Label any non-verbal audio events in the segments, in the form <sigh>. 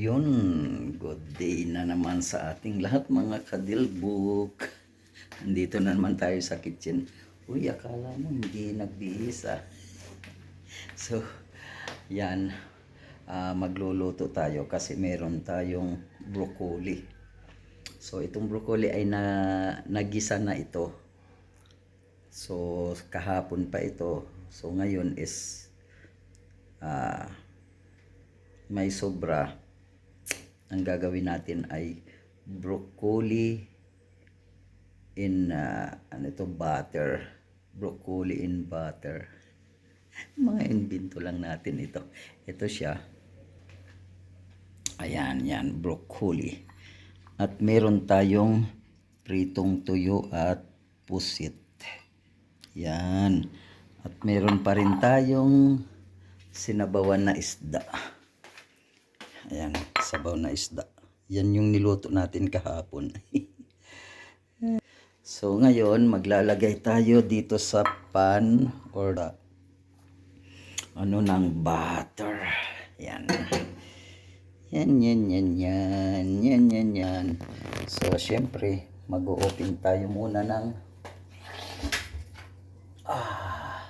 Yun, good day na naman sa ating lahat mga kadilbook. Nandito na naman tayo sa kitchen. Uy, akala mo hindi nagbihis ah. So, yan. Ah, magluluto tayo kasi meron tayong broccoli. So, itong broccoli ay na, nagisa na ito. So, kahapon pa ito. So, ngayon is ah, may sobra. Ang gagawin natin ay broccoli in ah, ano ito, butter. Broccoli in butter. <laughs> Mga invento lang natin ito. Ito siya. Ayan, yan, broccoli. At meron tayong pritong tuyo at pusit. Yan. At meron pa rin tayong sinabawan na isda. Ayan, sabaw na isda. Yan yung niluto natin kahapon. <laughs> so ngayon, maglalagay tayo dito sa pan or the, ano ng butter. Yan. Yan, yan, yan, yan. Yan, yan, yan. So, syempre, mag-open tayo muna ng ah,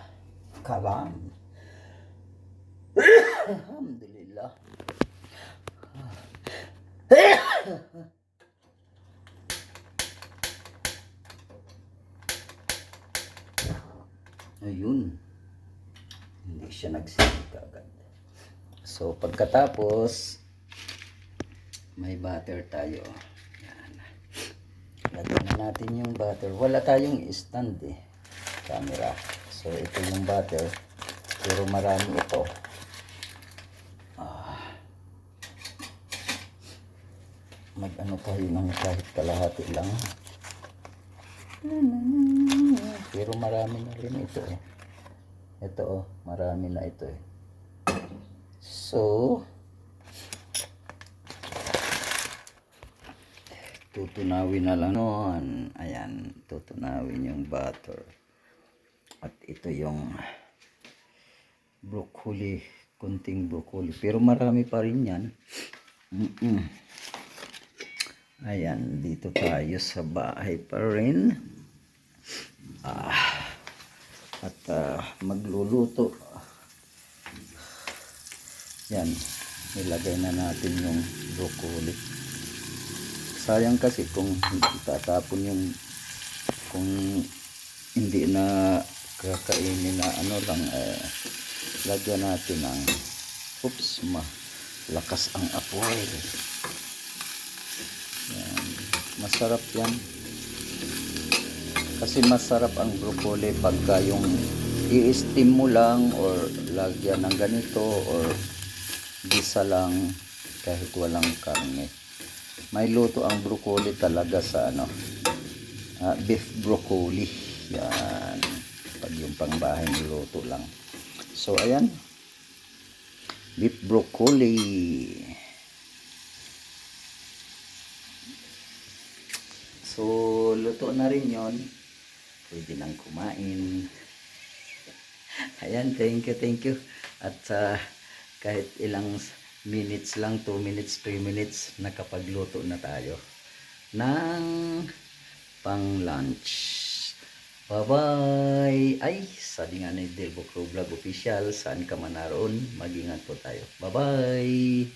kalam. <coughs> Alhamdulillah. <coughs> Ayun. Hindi siya nagsisik agad. So, pagkatapos, may butter tayo. Yan. Lagyan na natin yung butter. Wala tayong stand eh. Camera. So, ito yung butter. Pero marami ito. Mag-ano tayo ng kahit kalahati lang. Pero marami na rin ito eh. Ito oh, marami na ito eh. So, tutunawin na lang noon. Ayan, tutunawin yung butter. At ito yung broccoli, kunting broccoli. Pero marami pa rin yan. Mm-mm. Ayan, dito tayo sa bahay pa rin. Ah, at ah, magluluto. Yan, nilagay na natin yung broccoli. Sayang kasi kung tatapon yung kung hindi na kakainin na ano lang eh, lagyan natin ng oops ma lakas ang apoy. Masarap yan. Kasi masarap ang broccoli pagka yung i-steam mo lang or lagyan ng ganito or gisa lang kahit walang karne. May luto ang broccoli talaga sa ano ah, beef broccoli. Yan. Pag yung pangbahay niluto lang. So ayan. Beef broccoli so luto na rin yon pwede nang kumain. Ayan thank you thank you. At sa kahit ilang minutes lang 2 minutes 3 minutes nakapagluto na tayo ng pang lunch. Bye bye ay sabi nga ni Delbo Crew Vlog Official saan ka man naroon mag-ingat po tayo. Bye bye